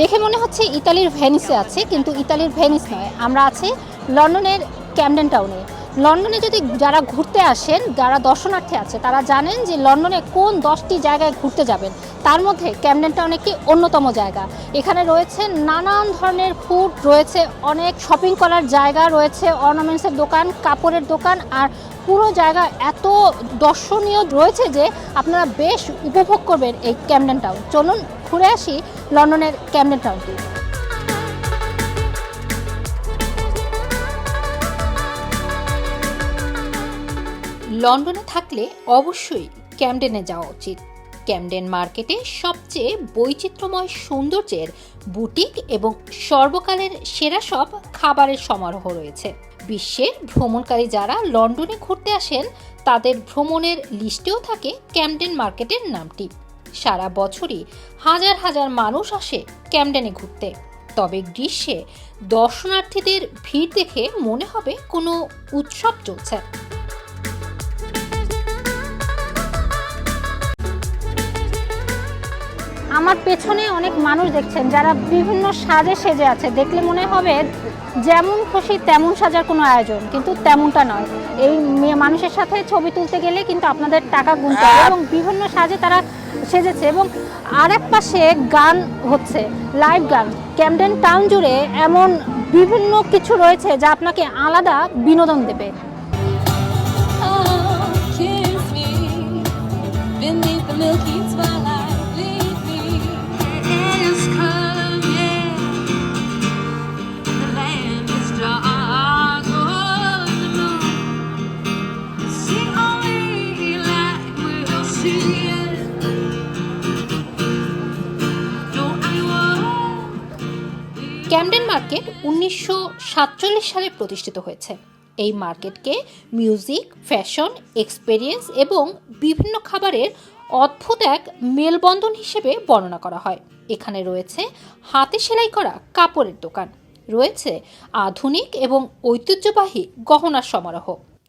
দেখে মনে হচ্ছে ইতালির ভেনিসে আছে, কিন্তু ইতালির ভেনিস নয়। আমরা আছি লন্ডনের ক্যামডেন টাউনে। লন্ডনে যদি যারা ঘুরতে আসেন, যারা দর্শনার্থী আছে, তারা জানেন যে লন্ডনে কোন দশটি জায়গায় ঘুরতে যাবেন। তার মধ্যে ক্যামডেন টাউন একটি অন্যতম জায়গা। এখানে রয়েছে নানান ধরনের ফুড, রয়েছে অনেক শপিং করার জায়গা, রয়েছে অর্নামেন্টসের দোকান, কাপড়ের দোকান, আর পুরো জায়গা এত দর্শনীয় রয়েছে যে আপনারা বেশ উপভোগ করবেন এই ক্যামডেন টাউন। চলুন ঘুরে আসি লন্ডনের ক্যামডেন টাউনটি লন্ডনে থাকলে অবশ্যই ক্যামডেনে যাওয়া উচিত। ক্যামডেন মার্কেটে সবচেয়ে বৈচিত্র্যময় সৌন্দর্যের বুটিক এবং সর্বকালের সেরা সব খাবারের সমারোহ রয়েছে। বিশ্বের ভ্রমণকারী যারা লন্ডনে ঘুরতে আসেন, তাদের ভ্রমণের লিস্টেও থাকে ক্যামডেন মার্কেটের নামটি। সারা বছরই হাজার হাজার মানুষ আসে ক্যামডেনে ঘুরতে। তবে গ্রীষ্মে দর্শনার্থীদের ভিড় দেখে মনে হবে কোনো উৎসব চলছে। আমার পেছনে অনেক মানুষ দেখছেন, যারা বিভিন্ন সাজে সেজে আছে। দেখলে মনে হবে যেমন খুশি তেমন সাজার কোনো আয়োজন কিন্তু তেমনটা নয়। এই মেয়ে মানুষের সাথে ছবি তুলতে গেলে কিন্তু আপনাদের টাকা গুনতে হবে এবং বিভিন্ন সাজে তারা সেজেছে এবং আরেক পাশে গান হচ্ছে লাইভ গান। ক্যামডেন টাউন জুড়ে এমন বিভিন্ন কিছু রয়েছে যা আপনাকে আলাদা বিনোদন দেবে। Oh, kiss me beneath the milky twilight. Camden market উনিশশো সাতচল্লিশ সালে প্রতিষ্ঠিত হয়েছে। এই মার্কেটকে মিউজিক, ফ্যাশন, এক্সপেরিয়েন্স এবং বিভিন্ন খাবারের অদ্ভুত এক মেলবন্ধন হিসেবে বর্ণনা করা হয়। এখানে রয়েছে হাতে সেলাই করা কাপড়ের দোকান, রয়েছে আধুনিক এবং ঐতিহ্যবাহী গহনার সমারোহ।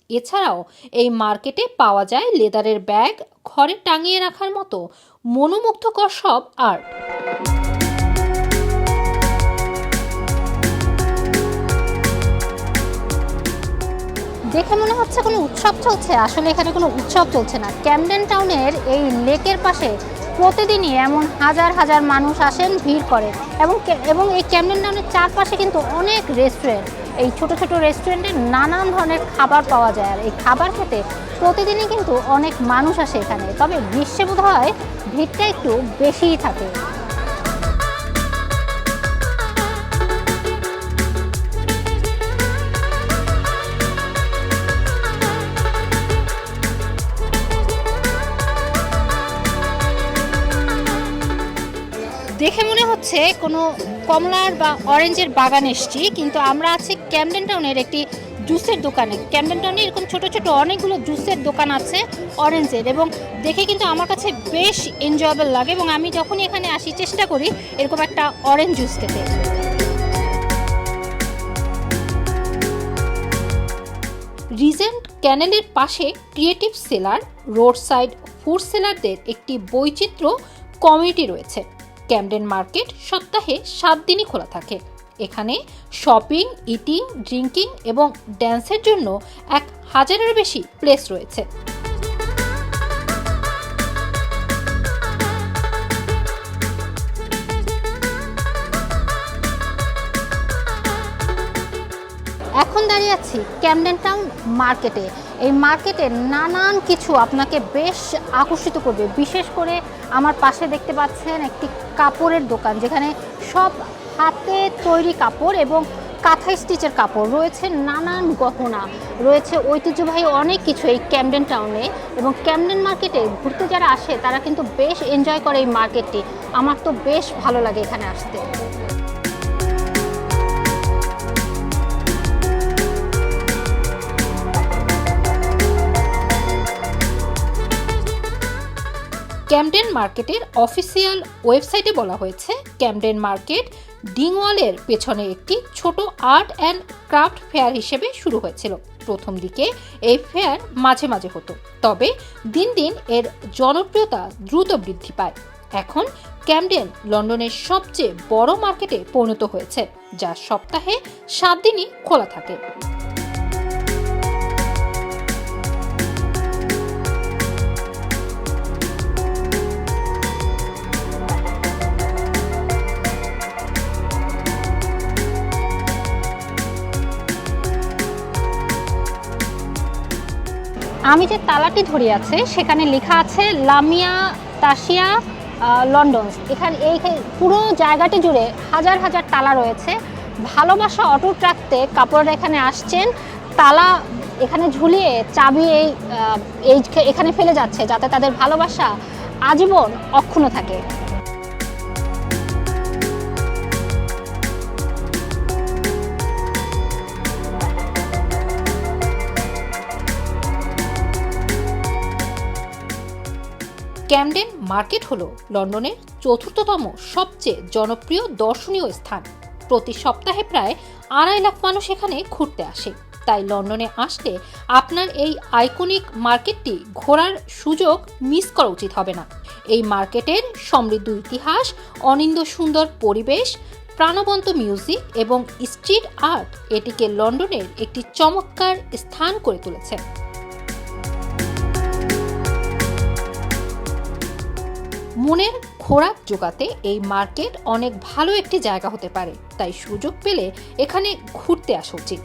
এছাড়াও এই মার্কেটে পাওয়া যায় লেদারের ব্যাগ, ঘরে টাঙিয়ে রাখার মতো মনোমুগ্ধকর সব আর্ট। দেখে মনে হচ্ছে কোনো উৎসব চলছে। আসলে এখানে কোনো উৎসব চলছে না। ক্যামডেন টাউনের এই লেকের পাশে প্রতিদিনই এমন হাজার হাজার মানুষ আসেন, ভিড় করে এবং এবং এই ক্যামডেন টাউনের চারপাশে কিন্তু অনেক রেস্টুরেন্ট। এই ছোট ছোট রেস্টুরেন্টে নানান ধরনের খাবার পাওয়া যায় আর এই খাবার খেতে প্রতিদিনই কিন্তু অনেক মানুষ আসে এখানে। তবে গ্রীষ্মে বোধ হয় ভিড়টা একটু বেশিই থাকে। হচ্ছে কোনো কমলার বা অরেঞ্জের বাগান এসছি, কিন্তু আমরা আছি ক্যামডেন টাউনের একটি জুসের দোকানে। ক্যামডেন টাউনে এরকম ছোট ছোট অনেকগুলো জুসের দোকান আছে অরেঞ্জের এবং দেখে কিন্তু আমার কাছে বেশ এনজয়েবল লাগে এবং আমি যখনই এখানে আসি চেষ্টা করি এরকম একটা অরেঞ্জ জুস খেতে। রিজেন্ট ক্যানেলের পাশে creative seller road side food সেলারদের একটি বৈচিত্র্য কমিউনিটি রয়েছে। ক্যামডেন মার্কেট সপ্তাহে সাত দিনই খোলা থাকে। এখানে শপিং, ইটিং, ড্রিঙ্কিং এবং ড্যান্সের জন্য এক হাজারের বেশি প্লেস রয়েছে। দাঁড়িয়ে আছি ক্যামডেন টাউন মার্কেটে। এই মার্কেটে নানান কিছু আপনাকে বেশ আকর্ষিত করবে। বিশেষ করে আমার পাশে দেখতে পাচ্ছেন একটি কাপড়ের দোকান, যেখানে সব হাতে তৈরি কাপড় এবং কাঁথা স্টিচের কাপড়। রয়েছে নানান গহনা, রয়েছে ঐতিহ্যবাহী অনেক কিছু এই ক্যামডেন টাউনে এবং ক্যামডেন মার্কেটে ঘুরতে যারা আসে, তারা কিন্তু বেশ এনজয় করে এই মার্কেটটি। আমার তো বেশ ভালো লাগে এখানে আসতে। ক্যামডেন মার্কেটের অফিসিয়াল ওয়েবসাইটে বলা হয়েছে, ক্যামডেন মার্কেট ডিংওয়ালের পেছনে একটি ছোট আর্ট অ্যান্ড ক্রাফট ফেয়ার হিসেবে শুরু হয়েছিল। প্রথম দিকে এই ফেয়ার মাঝে মাঝে হতো, তবে দিন দিন এর জনপ্রিয়তা দ্রুত বৃদ্ধি পায়। এখন ক্যামডেন লন্ডনের সবচেয়ে বড় মার্কেটে পরিণত হয়েছে, যা সপ্তাহে সাত দিনই খোলা থাকে। আমি যে তালাটি ধরে আছে, সেখানে লেখা আছে লামিয়া তাসিয়া লন্ডন এখানে এই পুরো জায়গাটি জুড়ে হাজার হাজার তালা রয়েছে। ভালোবাসা অটুট রাখতে কাপড়রা এখানে আসছেন। তালা এখানে ঝুলিয়ে চাবি এই এখানে ফেলে যাচ্ছে, যাতে তাদের ভালোবাসা আজীবন অক্ষুণ্ণ থাকে। ক্যামডেন মার্কেট হল লন্ডনের চতুর্থতম সবচেয়ে জনপ্রিয় দর্শনীয় স্থান। প্রতি সপ্তাহে প্রায় আড়াই লাখ মানুষ এখানে ঘুরতে আসে। তাই লন্ডনে আসলে আপনার এই আইকনিক মার্কেটটি ঘোরার সুযোগ মিস করা উচিত হবে না। এই মার্কেটের সমৃদ্ধ ইতিহাস অনিন্দ সুন্দর পরিবেশ, প্রাণবন্ত মিউজিক এবং স্ট্রিট আর্ট এটিকে লন্ডনের একটি চমৎকার স্থান করে তুলেছে। মনের খোরাক জোগাতে এই মার্কেট অনেক ভালো একটি জায়গা হতে পারে, তাই সুযোগ পেলে এখানে ঘুরতে আসা উচিত।